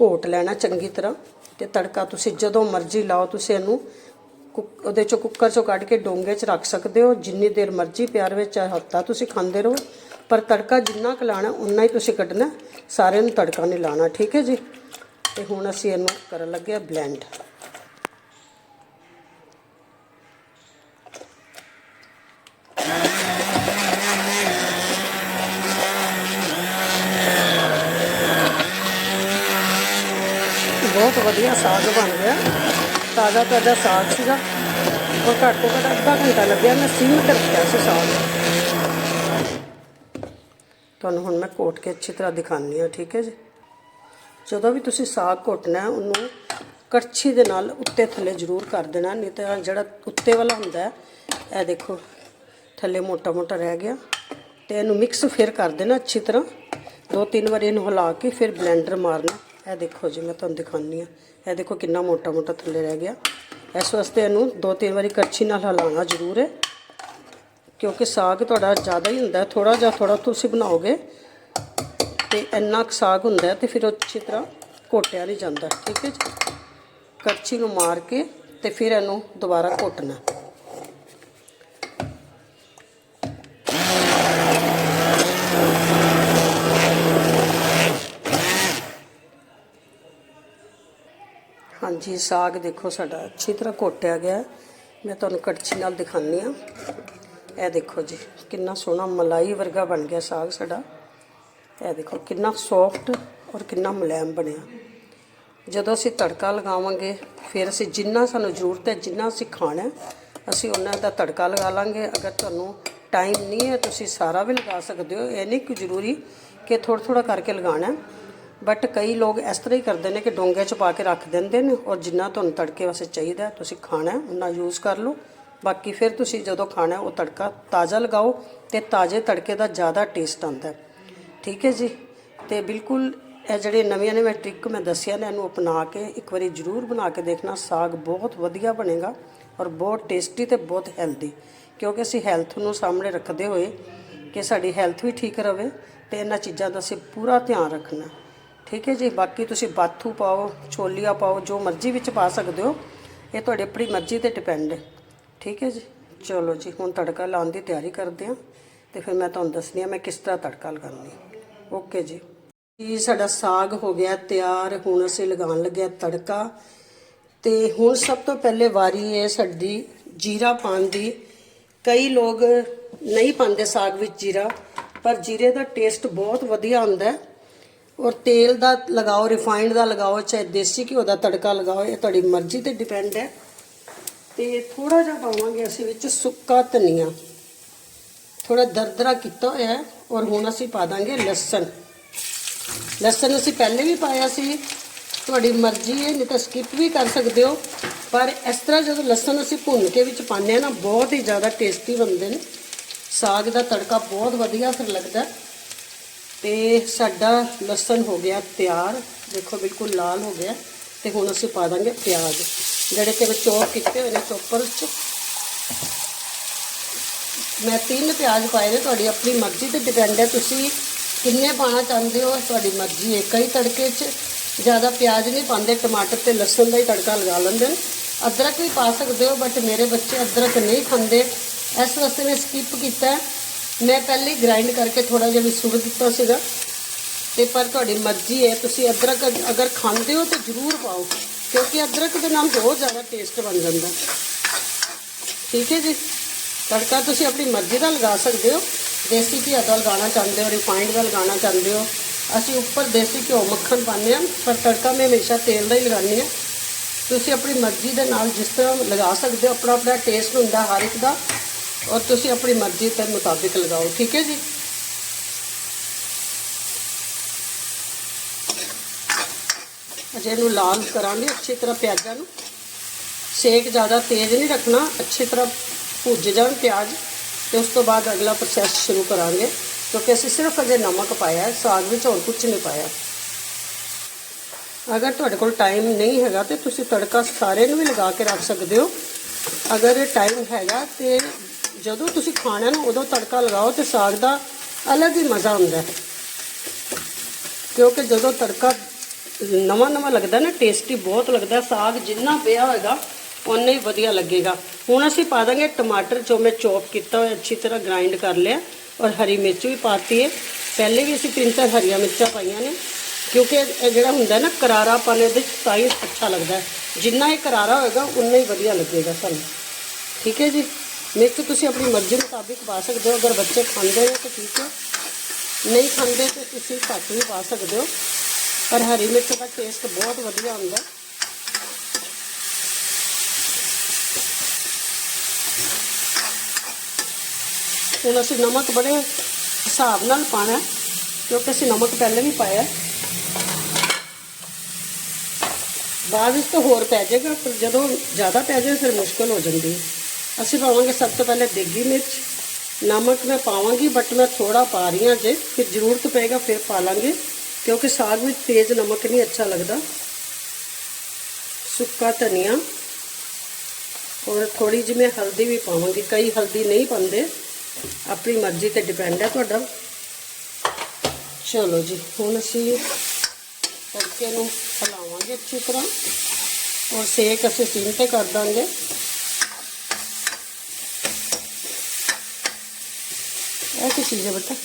ਘੋਟ ਲੈਣਾ ਚੰਗੀ ਤਰ੍ਹਾਂ ਤੇ ਤੜਕਾ ਤੁਸੀਂ ਜਦੋਂ ਮਰਜ਼ੀ ਲਾਓ, ਤੁਸੀਂ ਇਹਨੂੰ ਕੁੱਕ- ਉਹਦੇ ਚੋਂ ਕੁੱਕਰ ਚੋਂ ਕੱਢ ਕੇ ਡੋਂਗੇ 'ਚ ਰੱਖ ਸਕਦੇ ਹੋ, ਜਿੰਨੀ ਦੇਰ ਮਰਜ਼ੀ ਪਿਆਰ ਵਿੱਚ ਹਫਤਾ ਤੁਸੀਂ ਖਾਂਦੇ ਰਹੋ। ਪਰ ਤੜਕਾ ਜਿੰਨਾ ਕੁ ਲਾਣਾ, ਉਨਾ ਹੀ ਤੁਸੀਂ ਕੱਢਣਾ ਸਾਰੇ ਨੂੰ ਤੜਕਾ ਨਹੀਂ ਲਾਣਾ, ਠੀਕ ਹੈ ਜੀ? ਤੇ ਹੁਣ ਅਸੀਂ ਇਹਨੂੰ ਕਰਨ ਲੱਗੇ ਆ ਬਲੈਂਡ ਬਹੁਤ ਵਧੀਆ ਸਾਗ ਬਣ ਗਿਆ। ਤਾਜ਼ਾ ਤਾਜ਼ਾ ਸਾਗ ਸੀਗਾ। ਔਰ ਘੱਟ ਤੋਂ ਘੱਟ ਅੱਧਾ ਘੰਟਾ ਲੱਗਿਆ। ਮੈਂ ਸਿਮ ਤੇ ਰੱਖਿਆ ਸੀ ਸਾਗ। ਤੁਹਾਨੂੰ ਹੁਣ ਮੈਂ ਕੋਟ ਕੇ ਅੱਛੀ ਤਰ੍ਹਾਂ ਦਿਖਾਉਂਦੀ ਹਾਂ, ਠੀਕ ਹੈ ਜੀ। ਜਦੋਂ ਵੀ ਤੁਸੀਂ ਸਾਗ ਘੋਟਣਾ ਉਹਨੂੰ ਕੜਛੀ ਦੇ ਨਾਲ ਉੱਤੇ ਥੱਲੇ ਜ਼ਰੂਰ ਕਰ ਦੇਣਾ। ਨਹੀਂ ਤਾਂ ਜਿਹੜਾ ਉੱਤੇ ਵਾਲਾ ਹੁੰਦਾ ਹੈ, ਇਹ ਦੇਖੋ, ਥੱਲੇ ਮੋਟਾ ਮੋਟਾ ਰਹਿ ਗਿਆ। ਤੇ ਇਹਨੂੰ ਮਿਕਸ ਫਿਰ ਕਰ ਦੇਣਾ ਅੱਛੀ ਤਰ੍ਹਾਂ। ਦੋ ਤਿੰਨ ਵਾਰੀ ਇਹਨੂੰ ਹਿਲਾ ਕੇ ਫਿਰ ਬਲੈਂਡਰ ਮਾਰਨਾ। ਇਹ ਦੇਖੋ ਜੀ, ਮੈਂ ਤੁਹਾਨੂੰ ਦਿਖਾਉਂਦੀ ਹਾਂ। ਇਹ ਦੇਖੋ ਕਿੰਨਾ ਮੋਟਾ ਮੋਟਾ ਥੱਲੇ ਰਹਿ ਗਿਆ। ਇਸ ਵਾਸਤੇ ਇਹਨੂੰ ਦੋ ਤਿੰਨ ਵਾਰੀ ਕੜਛੀ ਨਾਲ ਹਿਲਾਉਣਾ ਜ਼ਰੂਰ ਹੈ, ਕਿਉਂਕਿ ਸਾਗ ਤੁਹਾਡਾ ਜ਼ਿਆਦਾ ਹੀ ਹੁੰਦਾ ਥੋੜਾ ਜਿਹਾ ਥੋੜਾ ਤੁਸੀਂ ਬਣਾਓਗੇ ਤੇ ਇੰਨਾ ਕੁ ਸਾਗ ਹੁੰਦਾ ਹੈ ਤੇ ਫਿਰ ਉਹ ਅੱਛੀ ਤਰ੍ਹਾਂ ਘੋਟਿਆ ਨਹੀਂ ਜਾਂਦਾ, ਠੀਕ ਹੈ ਜੀ? ਕੜਛੀ ਨੂੰ ਮਾਰ ਕੇ ਤੇ ਫਿਰ ਇਹਨੂੰ ਦੁਬਾਰਾ ਘੋਟਣਾ। ਜੀ ਸਾਗ ਦੇਖੋ ਸਾਡਾ ਅੱਛੀ ਤਰ੍ਹਾਂ ਘੋਟਿਆ ਗਿਆ। ਮੈਂ ਤੁਹਾਨੂੰ ਕੜਛੀ ਨਾਲ ਦਿਖਾਉਂਦੀ ਹਾਂ। ਇਹ ਦੇਖੋ ਜੀ, ਕਿੰਨਾ ਸੋਹਣਾ ਮਲਾਈ ਵਰਗਾ ਬਣ ਗਿਆ ਸਾਗ ਸਾਡਾ। ਇਹ ਦੇਖੋ, ਕਿੰਨਾ ਸੌਫਟ ਔਰ ਕਿੰਨਾ ਮੁਲਾਇਮ ਬਣਿਆ। ਜਦੋਂ ਅਸੀਂ ਤੜਕਾ ਲਗਾਵਾਂਗੇ, ਫਿਰ ਅਸੀਂ ਜਿੰਨਾ ਸਾਨੂੰ ਜ਼ਰੂਰਤ ਹੈ, ਜਿੰਨਾ ਅਸੀਂ ਖਾਣਾ ਅਸੀਂ ਉਹਨਾਂ ਦਾ ਤੜਕਾ ਲਗਾ ਲਾਂਗੇ। ਅਗਰ ਤੁਹਾਨੂੰ ਟਾਈਮ ਨਹੀਂ ਹੈ, ਤੁਸੀਂ ਸਾਰਾ ਵੀ ਲਗਾ ਸਕਦੇ ਹੋ। ਇਹ ਨਹੀਂ ਕਿ ਜ਼ਰੂਰੀ ਕਿ ਥੋੜਾ ਥੋੜਾ ਕਰਕੇ ਲਗਾਉਣਾ ਬਟ ਕਈ ਲੋਕ ਇਸ ਤਰ੍ਹਾਂ ਹੀ ਕਰਦੇ ਨੇ ਕਿ ਡੋਂਗੇ 'ਚ ਪਾ ਕੇ ਰੱਖ ਦਿੰਦੇ ਨੇ ਔਰ ਜਿੰਨਾ ਤੁਹਾਨੂੰ ਤੜਕੇ ਵਾਸਤੇ ਚਾਹੀਦਾ ਤੁਸੀਂ ਖਾਣਾ ਹੈ, ਉਹਨਾਂ ਯੂਜ਼ ਕਰ ਲਓ। ਬਾਕੀ ਫਿਰ ਤੁਸੀਂ ਜਦੋਂ ਖਾਣਾ ਉਹ ਤੜਕਾ ਤਾਜ਼ਾ ਲਗਾਓ ਤੇ ਤਾਜ਼ੇ ਤੜਕੇ ਦਾ ਜ਼ਿਆਦਾ ਟੇਸਟ ਆਉਂਦਾ ਠੀਕ ਹੈ ਜੀ? ਤੇ ਬਿਲਕੁਲ ਇਹ ਜਿਹੜੇ ਨਵੀਆਂ ਨਵੀਆਂ ਟ੍ਰਿਕ ਮੈਂ ਦੱਸਿਆ ਨੇ ਇਹਨੂੰ ਅਪਣਾ ਕੇ ਇੱਕ ਵਾਰੀ ਜ਼ਰੂਰ ਬਣਾ ਕੇ ਦੇਖਣਾ। ਸਾਗ ਬਹੁਤ ਵਧੀਆ ਬਣੇਗਾ ਔਰ ਬਹੁਤ ਟੇਸਟੀ ਤੇ ਬਹੁਤ ਹੈਲਦੀ ਕਿਉਂਕਿ ਅਸੀਂ ਹੈਲਥ ਨੂੰ ਸਾਹਮਣੇ ਰੱਖਦੇ ਹੋਏ ਕਿ ਸਾਡੀ ਹੈਲਥ ਵੀ ਠੀਕ ਰਵੇ ਤੇ ਇਹਨਾਂ ਚੀਜ਼ਾਂ ਦਾ ਅਸੀਂ ਪੂਰਾ ਧਿਆਨ ਰੱਖਣਾ ਠੀਕ ਹੈ ਜੀ, ਬਾਕੀ ਤੁਸੀਂ ਬਾਥੂ ਪਾਓ, ਛੋਲੀਆਂ ਪਾਓ, ਜੋ ਮਰਜ਼ੀ ਵਿੱਚ ਪਾ ਸਕਦੇ ਹੋ। ਇਹ ਤੁਹਾਡੇ ਆਪਣੀ ਮਰਜ਼ੀ ਤੇ ਡਿਪੈਂਡ ਹੈ। ਠੀਕ ਹੈ ਜੀ, ਚਲੋ ਜੀ, ਹੁਣ ਤੜਕਾ ਲਾਉਣ ਦੀ ਤਿਆਰੀ ਕਰਦੇ ਹਾਂ ਤੇ ਫਿਰ ਮੈਂ ਤੁਹਾਨੂੰ ਦੱਸਦੀ ਹਾਂ ਮੈਂ ਕਿਸ ਤਰ੍ਹਾਂ ਤੜਕਾ ਲਗਾਉਂਦੀ ਓਕੇ ਜੀ। ਜੀ, ਸਾਡਾ ਸਾਗ ਹੋ ਗਿਆ ਤਿਆਰ, ਹੁਣ ਅਸੀਂ ਲਗਾਉਣ ਲੱਗਿਆ ਤੜਕਾ ਤੇ ਹੁਣ ਸਭ ਤੋਂ ਪਹਿਲੇ ਵਾਰੀ ਹੈ ਸਾਡੀ ਜੀਰਾ ਪਾਉਣ ਦੀ। ਕਈ ਲੋਕ ਨਹੀਂ ਪਾਉਂਦੇ ਸਾਗ ਵਿੱਚ ਜੀਰਾ, ਪਰ ਜੀਰੇ ਦਾ ਟੇਸਟ ਬਹੁਤ ਵਧੀਆ ਹੁੰਦਾ ਹੈ। ਔਰ ਤੇਲ ਦਾ ਲਗਾਓ ਰਿਫਾਈਨਡ ਦਾ ਲਗਾਓ, ਚਾਹੇ ਦੇਸੀ ਘਿਓ ਦਾ ਤੜਕਾ ਲਗਾਓ, ਇਹ ਤੁਹਾਡੀ ਮਰਜ਼ੀ ਤੇ ਡਿਪੈਂਡ ਹੈ। ਤੇ ਥੋੜਾ ਜਿਹਾ ਪਾਵਾਂਗੇ ਅਸੀਂ ਵਿੱਚ ਸੁੱਕਾ ਧਨੀਆ। ਥੋੜਾ ਦਰਦਰਾ ਕੀਤਾ ਹੋਇਆ ਹੈ ਔਰ ਹੁਣ ਅਸੀਂ ਪਾ ਦਾਂਗੇ ਲਸਣ। ਲਸਣ ਅਸੀਂ ਪਹਿਲੇ ਵੀ ਪਾਇਆ ਸੀ। ਤੁਹਾਡੀ ਮਰਜ਼ੀ ਹੈ, ਨਹੀਂ ਤਾਂ ਸਕਿਪ ਵੀ ਕਰ ਸਕਦੇ ਹੋ। ਪਰ ਇਸ ਤਰ੍ਹਾਂ ਜਦੋਂ ਲਸਣ ਅਸੀਂ ਭੁੰਨ ਕੇ ਵਿੱਚ ਪਾਉਂਦੇ ਆ ਨਾ, ਬਹੁਤ ਹੀ ਜ਼ਿਆਦਾ ਟੇਸਟੀ ਬਣਦੇ ਨੇ। ਸਾਗ ਦਾ ਤੜਕਾ ਬਹੁਤ ਵਧੀਆ ਫਿਰ ਲੱਗਦਾ ਤੇ ਸਾਡਾ ਲਸਣ ਹੋ ਗਿਆ ਤਿਆਰ। ਦੇਖੋ ਬਿਲਕੁਲ ਲਾਲ ਹੋ ਗਿਆ ਤੇ ਹੁਣ ਅਸੀਂ ਪਾ ਦਾਂਗੇ ਪਿਆਜ਼। ਜਿਹੜੇ ਕਿ ਮੈਂ ਚੌਪ ਕੀਤੇ ਹੋਏ ਨੇ ਚੋਪਰ 'ਚ। ਮੈਂ ਤਿੰਨ ਪਿਆਜ਼ ਪਾਏ ਨੇ, ਤੁਹਾਡੀ ਆਪਣੀ ਮਰਜ਼ੀ ਤੇ ਡਿਪੈਂਡ ਹੈ ਤੁਸੀਂ ਕਿੰਨੇ ਪਾਣਾ ਚਾਹੁੰਦੇ ਹੋ, ਤੁਹਾਡੀ ਮਰਜ਼ੀ ਹੈ। ਕਈ ਤੜਕੇ 'ਚ ਜ਼ਿਆਦਾ ਪਿਆਜ਼ ਨਹੀਂ ਪਾਉਂਦੇ, ਟਮਾਟਰ ਤੇ ਲਸਣ ਦਾ ਹੀ ਤੜਕਾ ਲਗਾ ਲੈਂਦੇ ਨੇ। ਅਦਰਕ ਵੀ ਪਾ ਸਕਦੇ ਹੋ ਬਟ ਮੇਰੇ ਬੱਚੇ ਅਦਰਕ ਨਹੀਂ ਖਾਂਦੇ। ਇਸ ਵਾਸਤੇ ਮੈਂ ਸਕਿਪ ਕੀਤਾ। ਮੈਂ ਪਹਿਲੇ ਗ੍ਰਾਈਂਡ ਕਰਕੇ ਥੋੜਾ ਜਿਹਾ ਵੀ ਸੁੱਟ ਦਿੱਤਾ ਸੀਗਾ। ਤੇ ਪਰ ਤੁਹਾਡੀ ਮਰਜ਼ੀ ਹੈ, ਤੁਸੀਂ ਅਦਰਕ ਅਗਰ ਖਾਂਦੇ ਹੋ ਤਾਂ ਜ਼ਰੂਰ ਪਾਓ, ਕਿਉਂਕਿ ਅਦਰਕ ਦੇ ਨਾਲ ਬਹੁਤ ਜ਼ਿਆਦਾ ਟੇਸਟ ਬਣ ਜਾਂਦਾ। ਠੀਕ ਹੈ ਜੀ? ਤੜਕਾ ਤੁਸੀਂ ਆਪਣੀ ਮਰਜ਼ੀ ਦਾ ਲਗਾ ਸਕਦੇ ਹੋ। ਦੇਸੀ ਘੀ ਦਾ ਲਗਾਉਣਾ ਚਾਹੁੰਦੇ ਹੋ ਰਿਫਾਈਨਡ ਦਾ ਲਗਾਉਣਾ ਚਾਹੁੰਦੇ ਹੋ। ਅਸੀਂ ਉੱਪਰ ਦੇਸੀ ਘਿਓ ਮੱਖਣ ਪਾਉਂਦੇ ਹਾਂ, ਪਰ ਤੜਕਾ ਮੈਂ ਹਮੇਸ਼ਾ ਤੇਲ ਦਾ ਹੀ ਲਗਾਉਂਦੀ ਹਾਂ। ਤੁਸੀਂ ਆਪਣੀ ਮਰਜ਼ੀ ਦੇ ਨਾਲ ਜਿਸ ਤਰ੍ਹਾਂ ਲਗਾ ਸਕਦੇ ਹੋ ਆਪਣਾ ਆਪਣਾ ਟੇਸਟ ਹੁੰਦਾ ਹਰ ਇੱਕ ਦਾ। ਔਰ ਤੁਸੀਂ ਆਪਣੀ ਮਰਜ਼ੀ ਦੇ ਮੁਤਾਬਿਕ ਲਗਾਓ, ਠੀਕ ਹੈ ਜੀ? ਅਜੇ ਇਹਨੂੰ ਲਾਲ ਕਰਾਂਗੇ ਅੱਛੀ ਤਰ੍ਹਾਂ ਪਿਆਜ਼ਾਂ ਨੂੰ। ਸੇਕ ਜ਼ਿਆਦਾ ਤੇਜ਼ ਨਹੀਂ ਰੱਖਣਾ, ਅੱਛੀ ਤਰ੍ਹਾਂ ਭੁੱਜ ਜਾਣ ਪਿਆਜ਼। ਤੇ ਉਸ ਤੋਂ ਬਾਅਦ ਅਗਲਾ ਪ੍ਰੋਸੈਸ ਸ਼ੁਰੂ ਕਰਾਂਗੇ, ਕਿਉਂਕਿ ਅਸੀਂ ਸਿਰਫ ਅਜੇ ਨਮਕ ਪਾਇਆ ਹੈ, ਸਾਗ ਵਿੱਚ ਹੋਰ ਕੁਝ ਨਹੀਂ ਪਾਇਆ। ਅਗਰ ਤੁਹਾਡੇ ਕੋਲ ਟਾਈਮ ਨਹੀਂ ਹੈਗਾ ਤੇ ਤੁਸੀਂ ਤੜਕਾ ਸਾਰੇ ਨੂੰ ਵੀ ਲਗਾ ਕੇ ਰੱਖ ਸਕਦੇ ਹੋ। ਅਗਰ ਟਾਈਮ ਹੈਗਾ ਤੇ ਜਦੋਂ ਤੁਸੀਂ ਖਾਣਾ ਨਾ, ਉਦੋਂ ਤੜਕਾ ਲਗਾਓ ਤੇ ਸਾਗ ਦਾ ਅਲੱਗ ਹੀ ਮਜ਼ਾ ਹੁੰਦਾ ਹੈ। ਕਿਉਂਕਿ ਜਦੋਂ ਤੜਕਾ ਨਵਾਂ ਨਵਾਂ ਲੱਗਦਾ ਨਾ ਟੇਸਟੀ ਬਹੁਤ ਲੱਗਦਾ, ਸਾਗ ਜਿੰਨਾ ਪਿਆ ਹੋਏਗਾ ਉਨਾ ਹੀ ਵਧੀਆ ਲੱਗੇਗਾ। ਹੁਣ ਅਸੀਂ ਪਾ ਦਾਂਗੇ ਟਮਾਟਰ ਜੋ ਮੈਂ ਚੌਪ ਕੀਤਾ ਹੋਇਆ, ਅੱਛੀ ਤਰ੍ਹਾਂ ਗ੍ਰਾਈਂਡ ਕਰ ਲਿਆ ਔਰ ਹਰੀ ਮਿਰਚ ਵੀ ਪਾਤੀ ਹੈ। ਪਹਿਲੇ ਵੀ ਅਸੀਂ ਤਿੰਨ ਚਾਰ ਹਰੀਆਂ ਮਿਰਚਾਂ ਪਾਈਆਂ ਨੇ, ਕਿਉਂਕਿ ਇਹ ਜਿਹੜਾ ਹੁੰਦਾ ਨਾ ਕਰਾਰਾਪਨ, ਇਹਦੇ 'ਚ ਤਾਂ ਹੀ ਅੱਛਾ ਲੱਗਦਾ ਜਿੰਨਾ ਇਹ ਕਰਾਰਾ ਹੋਏਗਾ ਉਨਾ ਹੀ ਵਧੀਆ ਲੱਗੇਗਾ ਸਾਨੂੰ। ਠੀਕ ਹੈ ਜੀ? ਮਿਰਚ ਤੁਸੀਂ ਆਪਣੀ ਮਰਜ਼ੀ ਮੁਤਾਬਿਕ ਪਾ ਸਕਦੇ ਹੋ। ਅਗਰ ਬੱਚੇ ਖਾਂਦੇ ਨੇ ਤਾਂ ਠੀਕ ਹੈ। ਨਹੀਂ ਖਾਂਦੇ ਤਾਂ ਤੁਸੀਂ ਘੱਟ ਵੀ ਪਾ ਸਕਦੇ ਹੋ। ਪਰ ਹਰੀ ਮਿਰਚ ਦਾ ਟੇਸਟ ਬਹੁਤ ਵਧੀਆ ਹੁੰਦਾ। ਹੁਣ ਅਸੀਂ ਨਮਕ ਬੜੇ ਹਿਸਾਬ ਨਾਲ ਪਾਣਾ ਕਿਉਂਕਿ ਅਸੀਂ ਨਮਕ ਪਹਿਲੇ ਵੀ ਪਾਇਆ ਬਾਅਦ ਵਿੱਚ ਤਾਂ ਹੋਰ ਪੈ ਜਾਏਗਾ, ਪਰ ਜਦੋਂ ਜ਼ਿਆਦਾ ਪੈ ਜਾਏ ਫਿਰ ਮੁਸ਼ਕਲ ਹੋ ਜਾਂਦੀ ਹੈ। ਅਸੀਂ ਪਾਵਾਂਗੇ ਸਭ ਤੋਂ ਪਹਿਲੇ ਦੇਗੀ ਮਿਰਚ। ਨਮਕ ਮੈਂ ਪਾਵਾਂਗੀ ਬਟ ਮੈਂ ਥੋੜਾ ਪਾ ਰਹੀ ਹਾਂ ਜੇ। ਫਿਰ ਜ਼ਰੂਰਤ ਪਏਗਾ, ਫਿਰ ਪਾ ਲਾਂਗੇ। ਕਿਉਂਕਿ ਸਾਗ ਵਿੱਚ ਤੇਜ਼ ਨਮਕ ਨਹੀਂ ਅੱਛਾ ਲੱਗਦਾ। ਸੁੱਕਾ ਧਨੀਆ। ਔਰ ਥੋੜੀ ਜਿਹੀ ਮੈਂ ਹਲਦੀ ਵੀ ਪਾਵਾਂਗੀ। ਕਈ ਹਲਦੀ ਨਹੀਂ ਪਾਉਂਦੇ। ਆਪਣੀ ਮਰਜ਼ੀ ਤੇ ਡਿਪੈਂਡ ਹੈ ਤੁਹਾਡਾ। ਚਲੋ ਜੀ, ਹੁਣ ਅਸੀਂ ਤੜਕੇ ਨੂੰ ਹਿਲਾਵਾਂਗੇ ਅੱਛੀ ਤਰ੍ਹਾਂ। ਔਰ ਸੇਕ ਅਸੀਂ ਸਿਮ ਤੇ ਕਰ ਦਾਂਗੇ। ਇਹ ਕੀ ਚੀਜ਼ ਹੈ ਬੇਟਾ?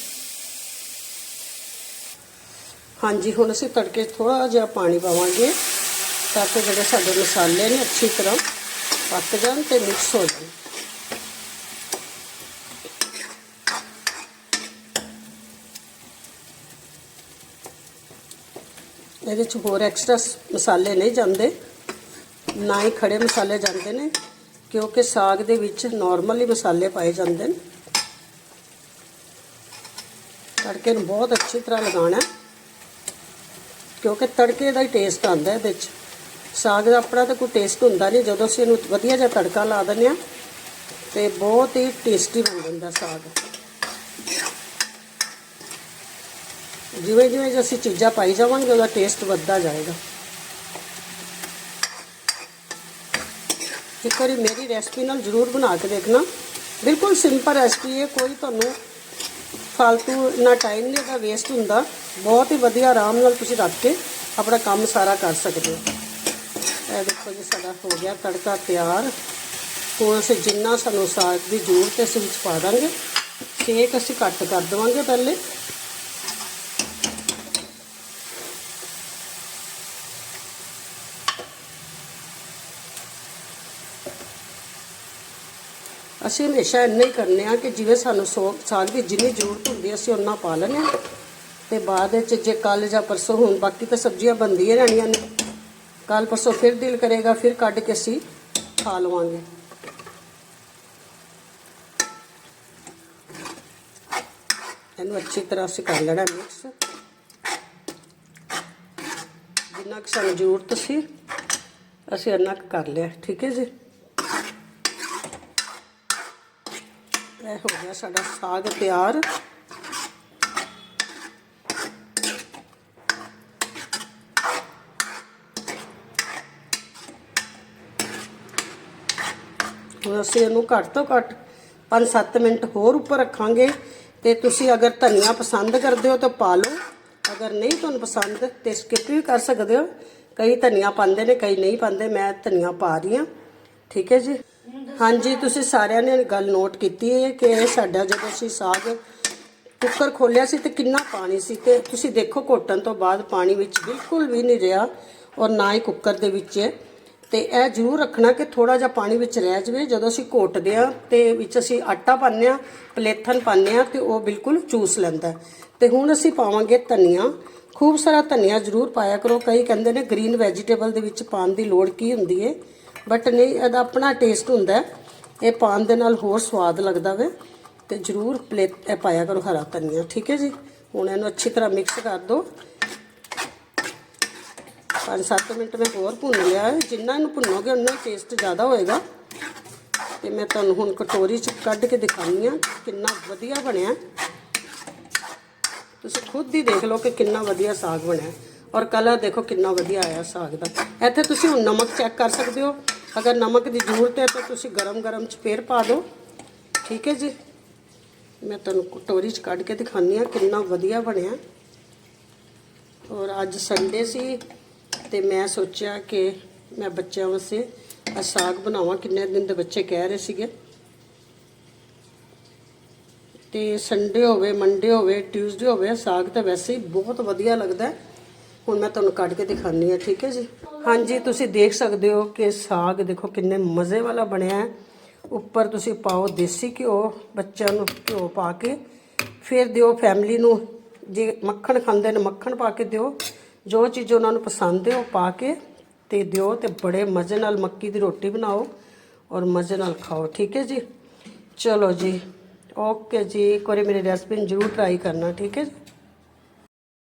ਹਾਂਜੀ, ਹੁਣ ਅਸੀਂ ਤੜਕੇ 'ਚ ਥੋੜਾ ਜਿਹਾ ਪਾਣੀ ਪਾਵਾਂਗੇ ਤਾਂ ਕਿ ਜਿਹੜੇ ਸਾਡੇ ਮਸਾਲੇ ਨੇ ਅੱਛੀ ਤਰ੍ਹਾਂ ਪੱਕ ਜਾਣ ਤੇ ਮਿਕਸ ਹੋ ਜਾਣ। ਇਹਦੇ 'ਚ ਹੋਰ ਐਕਸਟਰਾ ਮਸਾਲੇ ਨਹੀਂ ਜਾਂਦੇ, ਨਾ ਹੀ ਖੜੇ ਮਸਾਲੇ ਜਾਂਦੇ ਨੇ, ਕਿਉਂਕਿ ਸਾਗ ਦੇ ਵਿੱਚ ਨਾਰਮਲੀ ਮਸਾਲੇ ਪਾਏ ਜਾਂਦੇ ਨੇ। ਤੜਕੇ ਨੂੰ ਬਹੁਤ ਅੱਛੀ ਤਰ੍ਹਾਂ ਲਗਾਉਣਾ ਕਿਉਂਕਿ ਤੜਕੇ ਦਾ ਹੀ ਟੇਸਟ ਆਉਂਦਾ ਇਹਦੇ ਵਿੱਚ। ਸਾਗ ਦਾ ਆਪਣਾ ਤਾਂ ਕੋਈ ਟੇਸਟ ਹੁੰਦਾ ਨਹੀਂ। ਜਦੋਂ ਅਸੀਂ ਇਹਨੂੰ ਵਧੀਆ ਜਿਹਾ ਤੜਕਾ ਲਾ ਦਿੰਦੇ ਆ ਤੇ ਬਹੁਤ ਹੀ ਟੇਸਟੀ ਬਣ ਜਾਂਦਾ ਸਾਗ। ਜਿਵੇਂ ਜਿਵੇਂ ਅਸੀਂ ਚੀਜ਼ਾਂ ਪਾਈ ਜਾਵਾਂਗੇ, ਉਹਦਾ ਟੇਸਟ ਵੱਧਦਾ ਜਾਏਗਾ। ਇੱਕ ਵਾਰੀ ਮੇਰੀ ਰੈਸਪੀ ਨਾਲ ਜ਼ਰੂਰ ਬਣਾ ਕੇ ਦੇਖਣਾ। ਬਿਲਕੁਲ ਸਿੰਪਲ ਰੈਸਪੀ ਹੈ। ਕੋਈ ਤੁਹਾਨੂੰ ਫालतू ਨਾ ਟਾਈਮ ਨਹੀਂ ਦਾ ਵੇਸਟ ਹੁੰਦਾ। ਬਹੁਤ ਹੀ ਵਧੀਆ ਆਰਾਮ ਨਾਲ ਤੁਸੀਂ ਰੱਖ ਕੇ ਆਪਣਾ ਕੰਮ ਸਾਰਾ ਕਰ ਸਕਦੇ ਹੋ। ਇਹ ਦੇਖੋ ਜੀ, ਸਾਡਾ ਹੋ ਗਿਆ ਤੜਕਾ ਤਿਆਰ। ਹੋਰ ਅਸੀਂ ਜਿੰਨਾ ਸਾਨੂੰ ਸਾਗ ਦੀ ਜ਼ਰੂਰਤ ਹੈ, ਅਸੀਂ ਵਿੱਚ ਪਾ ਦਾਂਗੇ। ਕੇਕ ਅਸੀਂ ਘੱਟ ਕਰ ਦੇਵਾਂਗੇ ਪਹਿਲੇ। ਅਸੀਂ ਹਮੇਸ਼ਾ ਇੰਨਾ ਹੀ ਕਰਨੇ ਆ ਕਿ ਜਿਵੇਂ ਸਾਨੂੰ ਸੋ ਸਾਗ ਦੀ ਜਿੰਨੀ ਜ਼ਰੂਰਤ ਹੁੰਦੀ ਹੈ, ਅਸੀਂ ਉਹਨਾਂ ਪਾ ਲੈਂਦੇ ਹਾਂ ਤੇ ਬਾਅਦ ਵਿੱਚ ਜੇ ਕੱਲ ਜਾਂ ਪਰਸੋਂ ਹੁਣ ਬਾਕੀ ਤਾਂ ਸਬਜ਼ੀਆਂ ਬਣਦੀਆਂ ਰਹਿਣੀਆਂ ਨੇ। ਕੱਲ ਪਰਸੋਂ ਫਿਰ ਦਿਲ ਕਰੇਗਾ ਫਿਰ ਕੱਢ ਕੇ ਅਸੀਂ ਖਾ ਲਵਾਂਗੇ। ਇਹਨੂੰ ਅੱਛੀ ਤਰ੍ਹਾਂ ਅਸੀਂ ਕਰ ਲੈਣਾ ਮਿਕਸ ਜਿੰਨਾ ਕੁ ਸਾਨੂੰ ਜ਼ਰੂਰਤ ਸੀ ਅਸੀਂ ਇੰਨਾ ਕੁ ਕਰ ਲਿਆ। ਠੀਕ ਹੈ ਜੀ? ਇਹ ਹੋ ਗਿਆ ਸਾਡਾ ਸਾਗ ਤਿਆਰ। ਹੁਣ ਅਸੀਂ ਇਹਨੂੰ ਘੱਟ ਤੋਂ ਘੱਟ 5-7 ਮਿੰਟ ਹੋਰ ਉੱਪਰ ਰੱਖਾਂਗੇ ਤੇ ਤੁਸੀਂ ਅਗਰ ਧਨੀਆ ਪਸੰਦ ਕਰਦੇ ਹੋ ਤਾਂ ਪਾ ਲਓ। ਅਗਰ ਨਹੀਂ ਤੁਹਾਨੂੰ ਪਸੰਦ ਤੇ ਸਕਿਪ ਵੀ ਕਰ ਸਕਦੇ ਹੋ। ਕਈ ਧਨੀਆ ਪਾਉਂਦੇ ਨੇ, ਕਈ ਨਹੀਂ ਪਾਉਂਦੇ, ਮੈਂ ਧਨੀਆ ਪਾ ਰਹੀ ਹਾਂ। ਠੀਕ ਹੈ ਜੀ? ਹਾਂਜੀ, ਤੁਸੀਂ ਸਾਰਿਆਂ ਨੇ ਗੱਲ ਨੋਟ ਕੀਤੀ ਹੈ ਕਿ ਇਹ ਸਾਡਾ ਜਦੋਂ ਅਸੀਂ ਸਾਗ ਕੁੱਕਰ ਖੋਲਿਆ ਸੀ ਤੇ ਕਿੰਨਾ ਪਾਣੀ ਸੀ ਤੇ ਤੁਸੀਂ ਦੇਖੋ ਘੋਟਣ ਤੋਂ ਬਾਅਦ ਪਾਣੀ ਵਿੱਚ ਬਿਲਕੁਲ ਵੀ ਨਹੀਂ ਰਿਹਾ ਔਰ ਨਾ ਹੀ ਕੁੱਕਰ ਦੇ ਵਿੱਚ ਹੈ। ਤੇ ਇਹ ਜ਼ਰੂਰ ਰੱਖਣਾ ਕਿ ਥੋੜਾ ਜਿਹਾ ਪਾਣੀ ਵਿੱਚ ਰਹਿ ਜਾਵੇ। ਜਦੋਂ ਅਸੀਂ ਘੋਟਦੇ ਆ ਤੇ ਵਿੱਚ ਅਸੀਂ ਆਟਾ ਪਾਉਂਦੇ ਆ ਪਲੇਥਨ ਪਾਉਂਦੇ ਆ ਤੇ ਉਹ ਬਿਲਕੁਲ ਚੂਸ ਲੈਂਦਾ ਹੈ। ਤੇ ਹੁਣ ਅਸੀਂ ਪਾਵਾਂਗੇ ਧਨੀਆ। ਖੂਬ ਸਾਰਾ ਧਨੀਆ ਜ਼ਰੂਰ ਪਾਇਆ ਕਰੋ। ਕਈ ਕਹਿੰਦੇ ਨੇ ਗ੍ਰੀਨ ਵੈਜੀਟੇਬਲ ਦੇ ਵਿੱਚ ਪਾਉਣ ਦੀ ਲੋੜ ਕੀ ਹੁੰਦੀ ਹੈ? ਬਟ ਨਹੀਂ, ਇਹਦਾ ਆਪਣਾ ਟੇਸਟ ਹੁੰਦਾ ਇਹ ਪਾਉਣ ਦੇ ਨਾਲ ਹੋਰ ਸਵਾਦ ਲੱਗਦਾ ਵੇ। ਤੇ ਜ਼ਰੂਰ ਪਲੇਟ ਇਹ ਪਾਇਆ ਕਰੋ ਹਰਾ ਧਨੀਆ। ਠੀਕ ਹੈ ਜੀ? ਹੁਣ ਇਹਨੂੰ ਅੱਛੀ ਤਰ੍ਹਾਂ ਮਿਕਸ ਕਰ ਦਿਓ 5-7 ਮਿੰਟ ਮੈਂ ਹੋਰ ਭੁੰਨ ਲਿਆ ਜਿੰਨਾ ਇਹਨੂੰ ਭੁੰਨੋਗੇ ਉਨਾ ਟੇਸਟ ਜ਼ਿਆਦਾ ਹੋਏਗਾ। ਤੇ ਮੈਂ ਤੁਹਾਨੂੰ ਹੁਣ ਕਟੋਰੀ 'ਚ ਕੱਢ ਕੇ ਦਿਖਾਉਂਦੀ ਹਾਂ ਕਿੰਨਾ ਵਧੀਆ ਬਣਿਆ। ਤੁਸੀਂ ਖੁਦ ਹੀ ਦੇਖ ਲਓ ਕਿ ਕਿੰਨਾ ਵਧੀਆ ਸਾਗ ਬਣਿਆ। ਔਰ ਕਲਰ ਦੇਖੋ ਕਿੰਨਾ ਵਧੀਆ ਆਇਆ ਸਾਗ ਦਾ। ਇੱਥੇ ਤੁਸੀਂ ਹੁਣ ਨਮਕ ਚੈੱਕ ਕਰ ਸਕਦੇ ਹੋ। ਅਗਰ ਨਮਕ ਦੀ ਜ਼ਰੂਰਤ ਹੈ ਤਾਂ ਤੁਸੀਂ ਗਰਮ-ਗਰਮ 'ਚ ਫੇਰ ਪਾ ਦਿਓ। ਠੀਕ ਹੈ ਜੀ? ਮੈਂ ਤੁਹਾਨੂੰ ਕਟੋਰੀ 'ਚ ਕੱਢ ਕੇ ਦਿਖਾਉਂਦੀ ਹਾਂ ਕਿੰਨਾ ਵਧੀਆ ਬਣਿਆ। ਔਰ ਅੱਜ ਸੰਡੇ ਸੀ ਤੇ ਮੈਂ ਸੋਚਿਆ ਕਿ ਮੈਂ ਬੱਚਿਆਂ ਵਾਸਤੇ ਅੱਜ ਸਾਗ ਬਣਾਵਾਂ। ਕਿੰਨੇ ਦਿਨ ਦੇ ਬੱਚੇ ਕਹਿ ਰਹੇ ਸੀਗੇ। ਤੇ ਸੰਡੇ ਹੋਵੇ ਮੰਡੇ ਹੋਵੇ ਟਿਊਜ਼ਡੇ ਹੋਵੇ, ਸਾਗ ਤਾਂ ਵੈਸੇ ਹੀ ਬਹੁਤ ਵਧੀਆ ਲੱਗਦਾ ਹੈ। ਹੁਣ ਮੈਂ ਤੁਹਾਨੂੰ ਕੱਢ ਕੇ ਦਿਖਾਉਂਦੀ ਹਾਂ, ਠੀਕ ਹੈ ਜੀ? ਹਾਂਜੀ, ਤੁਸੀਂ ਦੇਖ ਸਕਦੇ ਹੋ ਕਿ ਸਾਗ ਦੇਖੋ ਕਿੰਨੇ ਮਜ਼ੇ ਵਾਲਾ ਬਣਿਆ ਹੈ। ਉੱਪਰ ਤੁਸੀਂ ਪਾਓ ਦੇਸੀ ਘਿਓ, ਬੱਚਿਆਂ ਨੂੰ ਘਿਓ ਪਾ ਕੇ। ਫਿਰ ਦਿਓ ਫੈਮਿਲੀ ਨੂੰ, ਜੇ ਮੱਖਣ ਖਾਂਦੇ ਨੇ, ਮੱਖਣ ਪਾ ਕੇ ਦਿਓ। ਜੋ ਚੀਜ਼ ਉਹਨਾਂ ਨੂੰ ਪਸੰਦ ਹੈ ਉਹ ਪਾ ਕੇ ਤੇ ਦਿਓ ਤੇ ਬੜੇ ਮਜ਼ੇ ਨਾਲ ਮੱਕੀ ਦੀ ਰੋਟੀ ਬਣਾਓ ਔਰ ਮਜ਼ੇ ਨਾਲ ਖਾਓ, ਠੀਕ ਹੈ ਜੀ? ਚਲੋ ਜੀ, ਓਕੇ ਜੀ, ਇੱਕ ਵਾਰੀ ਮੇਰੀ ਰੈਸਪੀ ਨੂੰ ਜ਼ਰੂਰ ਟਰਾਈ ਕਰਨਾ, ਠੀਕ ਹੈ ਜੀ?